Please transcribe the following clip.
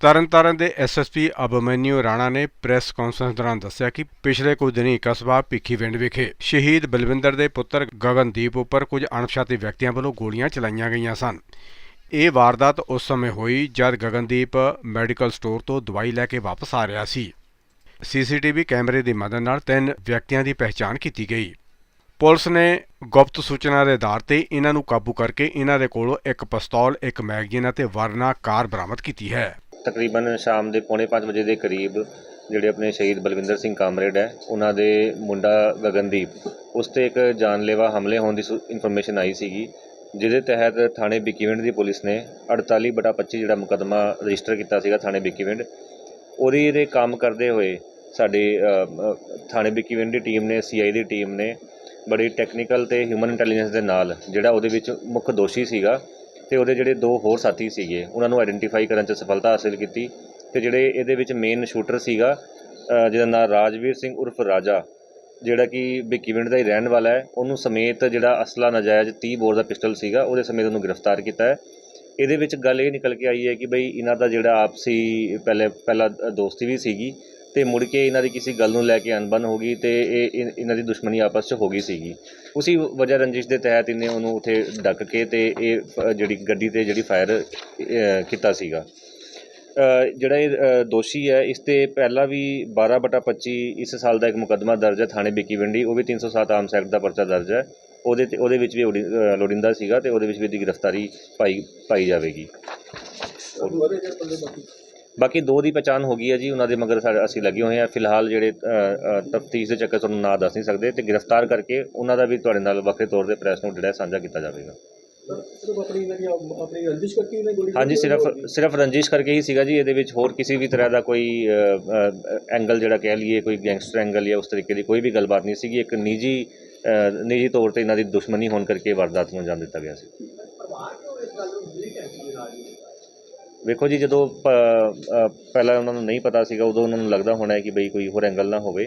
ਤਰਨਤਾਰਨ ਦੇ ਐਸਐਸਪੀ ਅਬਮੈਨਿਊ ਰਾਣਾ ਨੇ press conference ਦੌਰਾਨ ਦੱਸਿਆ ਕਿ ਪਿਛਲੇ ਕੁਝ ਦਿਨੀ ਕਸਬਾ ਭਿੱਖੀਵਿੰਡ ਵਿਖੇ ਸ਼ਹੀਦ ਬਲਵਿੰਦਰ ਦੇ ਪੁੱਤਰ ਗਗਨਦੀਪ ਉੱਪਰ ਕੁਝ ਅਣਪਛਾਤੇ ਵਿਅਕਤੀਆਂ ਵੱਲੋਂ ਗੋਲੀਆਂ ਚਲਾਈਆਂ ਗਈਆਂ ਸਨ। ਇਹ ਵਾਰਦਾਤ ਉਸ ਸਮੇਂ ਹੋਈ ਜਦ ਗਗਨਦੀਪ ਮੈਡੀਕਲ ਸਟੋਰ ਤੋਂ ਦਵਾਈ ਲੈ ਕੇ ਵਾਪਸ ਆ ਰਿਹਾ ਸੀ। ਸੀਸੀਟੀਵੀ ਕੈਮਰੇ ਦੀ ਮਦਦ ਨਾਲ ਤਿੰਨ ਵਿਅਕਤੀਆਂ ਦੀ ਪਹਿਚਾਣ ਕੀਤੀ ਗਈ। ਪੁਲਿਸ ਨੇ ਗੁਪਤ ਸੂਚਨਾ ਦੇ ਆਧਾਰ ਤੇ ਇਹਨਾਂ ਨੂੰ ਕਾਬੂ ਕਰਕੇ ਇਹਨਾਂ ਦੇ ਕੋਲੋਂ ਇੱਕ ਪਿਸਤੌਲ, ਇੱਕ ਮੈਗਜ਼ੀਨ ਅਤੇ ਵਰਨਾ ਕਾਰ ਬਰਾਮਦ ਕੀਤੀ ਹੈ। ਤਕਰੀਬਨ ਸ਼ਾਮ ਦੇ ਪੌਣੇ 5 ਵਜੇ ਦੇ ਕਰੀਬ ਜਿਹੜੇ ਆਪਣੇ ਸ਼ਹੀਦ ਬਲਵਿੰਦਰ ਸਿੰਘ ਕਾਮਰੇਡ ਹੈ ਉਹਨਾਂ ਦੇ ਮੁੰਡਾ ਗਗਨਦੀਪ ਉਸ ਤੇ ਇੱਕ ਜਾਨਲੇਵਾ ਹਮਲੇ ਹੋਣ ਦੀ ਇਨਫੋਰਮੇਸ਼ਨ ਆਈ ਸੀਗੀ ਜਿਹਦੇ ਤਹਿਤ ਥਾਣੇ ਬਿੱਕੀਵਿੰਡ ਦੀ ਪੁਲਿਸ ਨੇ 48 ਬਟਾ 25 ਜਿਹੜਾ ਮੁਕੱਦਮਾ ਰਜਿਸਟਰ ਕੀਤਾ ਸੀਗਾ ਥਾਣੇ ਬਿੱਕੀਵਿੰਡ ਉਹਦੇ ਦੇ ਕੰਮ ਕਰਦੇ ਹੋਏ ਸਾਡੇ ਅ, ਅ, ਥਾਣੇ ਬਿੱਕੀਵਿੰਡ ਦੀ ਟੀਮ ਨੇ ਸੀਆਈ ਦੀ ਟੀਮ ਨੇ ਬੜੀ ਟੈਕਨੀਕਲ ਤੇ ਹਿਊਮਨ ਇੰਟੈਲੀਜੈਂਸ ਦੇ ਨਾਲ ਜਿਹੜਾ ਉਹਦੇ ਵਿੱਚ ਮੁੱਖ ਦੋਸ਼ੀ ਸੀਗਾ ਤੇ ਉਹਦੇ ਜਿਹੜੇ ਦੋ ਹੋਰ ਸਾਥੀ ਸੀਗੇ, ਉਹਨਾਂ ਨੂੰ ਆਇਡੈਂਟੀਫਾਈ ਕਰਨ 'ਚ ਸਫਲਤਾ ਹਾਸਲ ਕੀਤੀ ਤੇ ਜਿਹੜੇ ਇਹਦੇ ਵਿੱਚ ਮੇਨ ਸ਼ੂਟਰ ਸੀਗਾ ਜਿਹਦਾ ਨਾਮ ਰਾਜਵੀਰ ਸਿੰਘ ਉਰਫ ਰਾਜਾ, ਜਿਹੜਾ ਕਿ ਭਿੱਖੀਵਿੰਡ ਦਾ ਹੀ ਰਹਿਣ ਵਾਲਾ ਹੈ, ਉਹਨੂੰ ਸਮੇਤ ਜਿਹੜਾ ਅਸਲਾ ਨਜਾਇਜ਼ 30 ਬੋਰ ਦਾ ਪਿਸਟਲ ਸੀਗਾ, ਉਹਦੇ ਸਮੇਤ ਉਹਨੂੰ ਗ੍ਰਿਫਤਾਰ ਕੀਤਾ ਹੈ। ਇਹਦੇ ਵਿੱਚ ਗੱਲ ਇਹ ਨਿਕਲ ਕੇ ਆਈ ਹੈ ਕਿ ਬਈ ਇਹਨਾਂ ਦਾ ਜਿਹੜਾ ਆਪਸੀ ਪਹਿਲੇ ਪਹਿਲਾ ਦੋਸਤੀ ਵੀ ਸੀਗੀ ਤੇ ਮੁੜ ਕੇ ਇਹਨਾਂ ਦੀ ਕਿਸੇ ਗੱਲ ਨੂੰ ਲੈ ਕੇ ਅਣਬਣ ਹੋ ਗਈ ਤੇ ਇਹ ਇਹਨਾਂ ਦੀ ਦੁਸ਼ਮਣੀ ਆਪਸ 'ਚ ਹੋ ਗਈ ਸੀਗੀ। ਉਸੇ ਵਜ੍ਹਾ ਰੰਜਿਸ਼ ਦੇ ਤਹਿਤ ਇਹਨੇ ਉਹਨੂੰ ਉੱਥੇ ਡੱਕ ਕੇ ਤੇ ਇਹ ਜਿਹੜੀ ਗੱਡੀ ਤੇ ਜਿਹੜੀ ਫਾਇਰ ਕੀਤਾ ਸੀਗਾ। ਜਿਹੜਾ ਇਹ ਦੋਸ਼ੀ ਹੈ, ਇਸ ਤੇ ਪਹਿਲਾਂ ਵੀ 12 ਬਟਾ 25 ਇਸ ਸਾਲ ਦਾ ਇੱਕ ਮੁਕੱਦਮਾ ਦਰਜ ਹੈ, ਥਾਣੇ ਬਿੱਕੀਵਿੰਡੀ ਉਹ ਵੀ 307 ਆਮ ਸੈਕਟ ਦਾ ਪਰਚਾ ਦਰਜ ਹੈ। ਉਹਦੇ ਤੇ ਉਹਦੇ ਵਿੱਚ ਵੀ ਲੋੜੀਂਦਾ ਸੀਗਾ ਤੇ ਉਹਦੇ ਵਿੱਚ ਵੀ ਇਹਦੀ ਗ੍ਰਿਫਤਾਰੀ ਪਾਈ ਪਾਈ ਜਾਵੇਗੀ। ਬਾਕੀ? ਦੋ ਦੀ ਪਛਾਣ ਹੋ ਗਈ ਹੈ ਜੀ ਉਹਨਾਂ ਦੇ ਮਗਰ ਅਸੀਂ ਲੱਗੇ ਹੋਏ ਆ ਫਿਲਹਾਲ ਜਿਹੜੇ ਤਫਤੀਸ਼ ਦੇ ਚੱਕਰ ਤੁਹਾਨੂੰ ਨਾਂ ਦੱਸ ਨਹੀਂ ਸਕਦੇ ਤੇ ਗ੍ਰਿਫਤਾਰ ਕਰਕੇ ਉਹਨਾਂ ਦਾ ਵੀ ਤੁਹਾਡੇ ਨਾਲ ਵੱਖਰੇ ਤੌਰ ਤੇ ਪ੍ਰੈਸ ਨੂੰ ਜਿਹੜਾ ਸਾਂਝਾ ਕੀਤਾ ਜਾਵੇਗਾ। ਦੀ ਹਾਂਜੀ ਸਿਰਫ ਸਿਰਫ ਰੰਜਿਸ਼ ਕਰਕੇ ਹੀ ਸੀਗਾ ਜੀ ਇਹਦੇ ਵਿੱਚ ਹੋਰ ਕਿਸੇ ਵੀ ਤਰ੍ਹਾਂ ਦਾ ਕੋਈ ਐਂਗਲ ਜਿਹੜਾ ਕਹਿ ਲਈਏ ਕੋਈ ਗੈਂਗਸਟਰ ਐਂਗਲ ਜਾਂ ਉਸ ਤਰੀਕੇ ਦੀ ਕੋਈ ਵੀ ਗੱਲਬਾਤ ਨਹੀਂ ਸੀਗੀ। ਇੱਕ ਨਿੱਜੀ ਨਿੱਜੀ ਤੌਰ ਤੇ ਇਹਨਾਂ ਦੀ ਦੁਸ਼ਮਣੀ ਹੋਣ ਕਰਕੇ ਵਾਰਦਾਤ ਨੂੰ ਅੰਜਾਮ ਦਿੱਤਾ ਗਿਆ ਸੀ। ਵੇਖੋ ਜੀ, ਜਦੋਂ ਪਹਿਲਾਂ ਉਹਨਾਂ ਨੂੰ ਨਹੀਂ ਪਤਾ ਸੀਗਾ, ਉਦੋਂ ਉਹਨਾਂ ਨੂੰ ਲੱਗਦਾ ਹੋਣਾ ਹੈ ਕਿ ਬਈ ਕੋਈ ਹੋਰ ਐਂਗਲ ਨਾ ਹੋਵੇ।